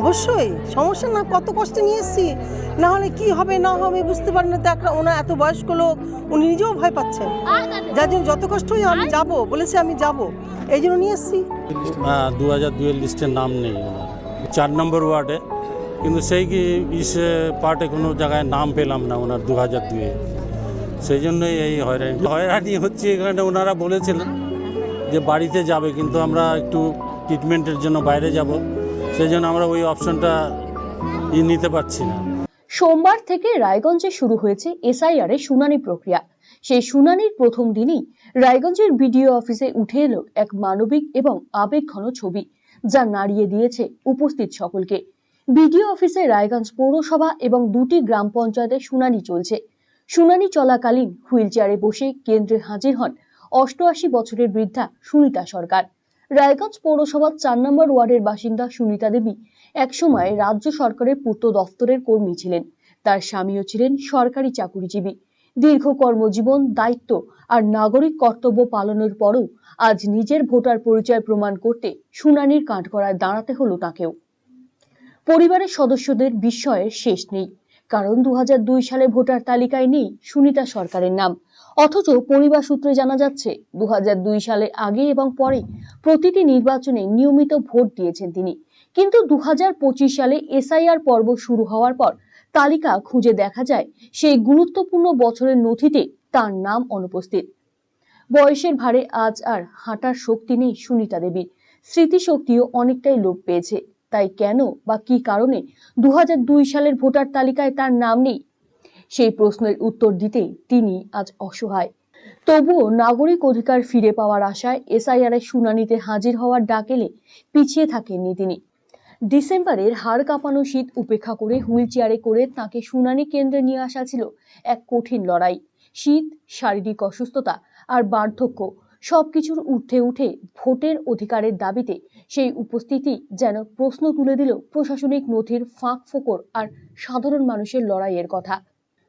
অবশ্যই, সমস্যা না, কত কষ্টে নিয়ে এসেছি না হলে কি হবে, না হবে বুঝতে পারি না। তো একটা ওনার এত বয়স্ক লোক, উনি নিজেও ভয় পাচ্ছেন। যার জন্য যত কষ্ট হয় আমি যাব, বলেছে আমি যাব। এই জন্য নিয়ে এসেছি। দু হাজার দুয়ের লিস্টের নাম নেই চার নম্বর ওয়ার্ডে। কিন্তু সেই কি ইসে পার্টে কোনো জায়গায় নাম পেলাম না ওনার দু হাজার দুয়ে সেই জন্যই এই হয়রানি। হয়রানি হচ্ছে এখানে ওনারা বলেছিলেন যে বাড়িতে যাবে, কিন্তু আমরা একটু ট্রিটমেন্টের জন্য বাইরে যাব। সেই জন্য আমরা ওই অপশনটা নিতে পারছি না। সোমবার থেকে রায়গঞ্জে শুরু হয়েছে এসআইআর এর শুনানি প্রক্রিয়া। সেই শুনানির প্রথম দিনই রায়গঞ্জের বিডিও অফিসে উঠে এলো এক মানবিক এবং আবেগঘন ছবি, যা নাড়িয়ে দিয়েছে উপস্থিত সকলকে। বিডিও অফিসে রায়গঞ্জ পৌরসভা এবং দুটি গ্রাম পঞ্চায়েতের শুনানি চলছে। শুনানি চলাকালীন হুইল চেয়ারে বসে কেন্দ্রে হাজির হন অষ্টআশি বছরের বৃদ্ধা সুনিতা সরকার। রায়গঞ্জ পৌরসভার চার নম্বর ওয়ার্ডের বাসিন্দা সুনিতা দেবী একসময় রাজ্য সরকারের পূর্ত দফতরের কর্মী ছিলেন। তার স্বামীও ছিলেন সরকারি চাকুরিজীবী। দীর্ঘ কর্মজীবন, দায়িত্ব আর নাগরিক কর্তব্য পালনের পরও আজ নিজের ভোটার পরিচয় প্রমাণ করতে শুনানির কাঠগড়ায় দাঁড়াতে হলো তাকেও। পরিবারের সদস্যদের বিস্ময়ের শেষ নেই। কারণ দু হাজার দুই সালে ভোটার তালিকায় নেই সুনিতা সরকারের নাম। অথচ পরিবার সূত্রে জানা যাচ্ছে দু হাজার দুই সালে আগে এবং পরে প্রতিটি নির্বাচনে নিয়মিত ভোট দিয়েছেন তিনি। কিন্তু দু হাজার পঁচিশ সালে এসআইআর পর্ব শুরু হওয়ার পর তালিকা খুঁজে দেখা যায়, সেই গুরুত্বপূর্ণ বছরের নথিতে তার নাম অনুপস্থিত। বয়সের ভারে আজ আর হাঁটার শক্তি নেই সুনিতা দেবীর। স্মৃতিশক্তিও অনেকটাই লোপ পেয়েছে। তাই কেন বা কি কারণে দু হাজার দুই সালের ভোটার তালিকায় তার নাম নেই? সেই প্রশ্নের উত্তর দিতে তিনি আজ অসহায়। তবুও নাগরিক অধিকার ফিরে পাওয়ার আশায় এসআইআর এর শুনানিতে হাজির হওয়ার ডাক এলে পিছিয়ে থাকেননি তিনি। ডিসেম্বরের হাড় কাঁপানো শীত উপেক্ষা করে হুইল চেয়ারে করে তাকে শুনানি কেন্দ্রে নিয়ে আসা ছিল এক কঠিন লড়াই। শীত, শারীরিক অসুস্থতা আর বার্ধক্য সবকিছুর ঊর্ধ্বে উঠে ভোটের অধিকারের দাবিতে সেই উপস্থিতি যেন প্রশ্ন তুলে দিল প্রশাসনিক নথির ফাঁক ফোকর আর সাধারণ মানুষের লড়াইয়ের কথা।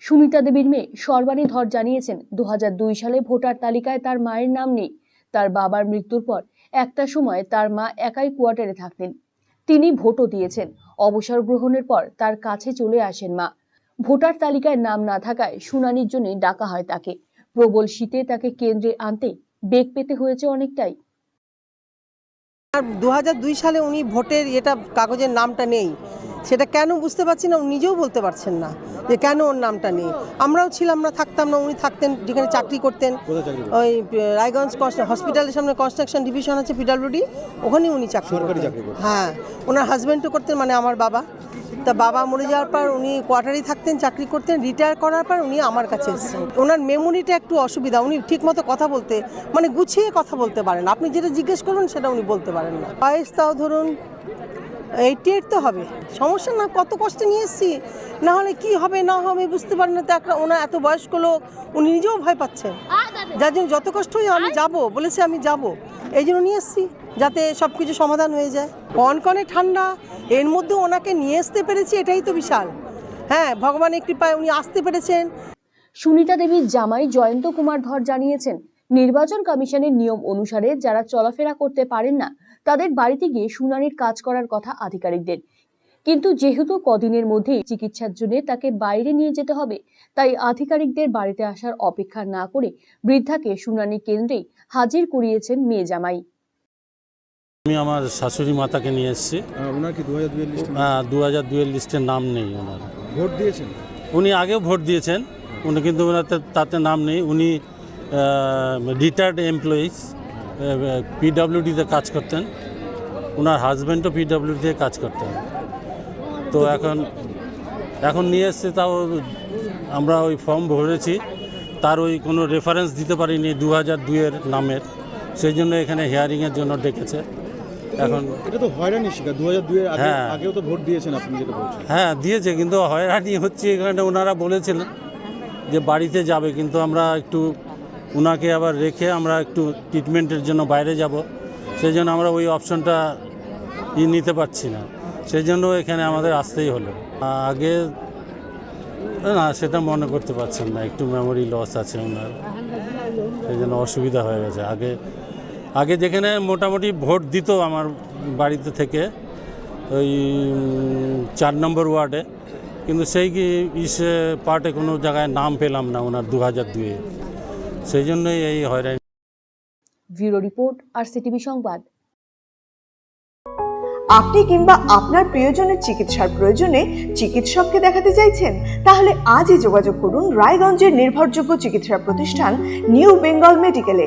সুমিতা দেবীর মেয়ে সর্বাণী ধর জানিয়েছেন দু হাজার দুই সালে ভোটার তালিকায় তার মায়ের নাম নেই। তার বাবার মৃত্যুর পর একটা সময় তার মা একাই কোয়ার্টারে থাকতেন। তিনি ভোটও দিয়েছেন। অবসর গ্রহণের পর তার কাছে চলে আসেন মা। ভোটার তালিকায় নাম না থাকায় শুনানির জন্য ডাকা হয় তাকে। প্রবল শীতে তাকে কেন্দ্রে আনতে বেগ পেতে হয়েছে অনেকটাই। আর দু হাজার দুই সালে উনি ভোটের এটা কাগজের নামটা নেই। সেটা কেন বুঝতে পারছি না উনি নিজেও বলতে পারছেন না যে কেন ওর নামটা নেই। আমরাও ছিলাম না থাকতাম না উনি থাকতেন যেখানে চাকরি করতেন। ওই রায়গঞ্জ হসপিটালের সামনে কনস্ট্রাকশন ডিভিশন আছে পিডাব্লিউডি ওখানেই উনি চাকরি। হ্যাঁ ওনার হাজব্যান্ডও করতেন মানে আমার বাবা। তা বাবা মরে যাওয়ার পর উনি কোয়ার্টারেই থাকতেন, চাকরি করতেন রিটায়ার করার পর উনি আমার কাছে এসেছেন। ওনার মেমোরিটা একটু অসুবিধা, উনি ঠিকমতো কথা বলতে মানে গুছিয়ে কথা বলতে পারেন। আপনি যেটা জিজ্ঞেস করবেন সেটা উনি বলতে পারেন না। বয়স তাও ধরুন এইটি এইট তো হবে। সমস্যা না, কত কষ্টে নিয়ে এসেছি। না হলে কি হবে, না হবে বুঝতে পারি না। তো একটা ওনার এত বয়স্ক লোক, উনি নিজেও ভয় পাচ্ছেন। যার জন্য যত কষ্ট হয় আমি যাব, বলেছে আমি যাব। এই জন্য নিয়ে এসেছি। যাতে সব কিছু সমাধান হয়ে যায়। কনকনে ঠান্ডা, এর মধ্যে ওনাকে নিয়ে আসতে পেরেছি, এটাই তো বিশাল। হ্যাঁ ভগবানের কৃপায় উনি আসতে পেরেছেন। সুনিতা দেবীর জামাই জয়ন্ত কুমার ধর জানিয়েছেন, নির্বাচন কমিশনের নিয়ম অনুসারে যারা চলাফেরা করতে পারেন না, তাদের বাড়িতে গিয়ে শুনানির কাজ করার কথা আধিকারিকদের। কিন্তু যেহেতু কদিনের মধ্যে চিকিৎসার জন্য তাকে বাইরে নিয়ে যেতে হবে, তাই আধিকারিকদের বাড়িতে আসার অপেক্ষা না করে বৃদ্ধাকে শুনানি কেন্দ্রে হাজির করিয়েছেন মেয়ে জামাই। আমি আমার শাশুড়ি মাতাকে নিয়ে এসেছি। আহ, ওনার কি দু হাজার দুয়ের লিস্ট দু হাজার দুয়ের লিস্টে নাম নেই ওনার। ভোট দিয়েছেন? উনি আগেও ভোট দিয়েছেন উনি কিন্তু তাতে নাম নেই। উনি রিটায়ার্ড এমপ্লয়িজ পিডাব্লিউডিতে কাজ করতেন। ওনার হাজব্যান্ডও পিডাব্লিউডিতে কাজ করতেন। তো এখন এখন নিয়ে এসছে তাও আমরা ওই ফর্ম ভরেছি। তার ওই কোনো রেফারেন্স দিতে পারিনি দু হাজার দুয়ের নামের। সেই জন্য এখানে হিয়ারিংয়ের জন্য ডেকেছে। এখন এটা তো হয়রানি শিকার দু হাজার দুয়ের আগে হ্যাঁ। আগেও তো ভোট দিয়েছেন আপনি যেটা বলছেন। হ্যাঁ দিয়েছে কিন্তু হয়রানি হচ্ছে এখানে ওনারা বলেছিলেন যে বাড়িতে যাবে কিন্তু আমরা একটু ওনাকে আবার রেখে আমরা একটু ট্রিটমেন্টের জন্য বাইরে যাব। সেই জন্য আমরা ওই অপশনটা ই নিতে পারছি না। সেই জন্য এখানে আমাদের আসতেই হলো। আগে না সেটা মনে করতে পারছেন না একটু মেমোরি লস আছে ওনার। সেই জন্য অসুবিধা হয়ে গেছে। আগে আগে যেখানে মোটামুটি ভোট দিত আমার বাড়িতে থেকে ওই চার নম্বর ওয়ার্ডে। কিন্তু সেই কি ইসে পার্টে কোনো জায়গায় নাম পেলাম না ওনার দু হাজার দুয়ে সেই জন্যই এই হয়রানি। ব্যুরো রিপোর্ট আর সিটিভি সংবাদ। আপনি কিংবা আপনার প্রিয়জনের চিকিৎসার প্রয়োজনে চিকিৎসককে দেখাতে চাইছেন? তাহলে আজই যোগাযোগ করুন রায়গঞ্জের নির্ভরযোগ্য চিকিৎসা প্রতিষ্ঠান নিউ বেঙ্গল মেডিকেলে।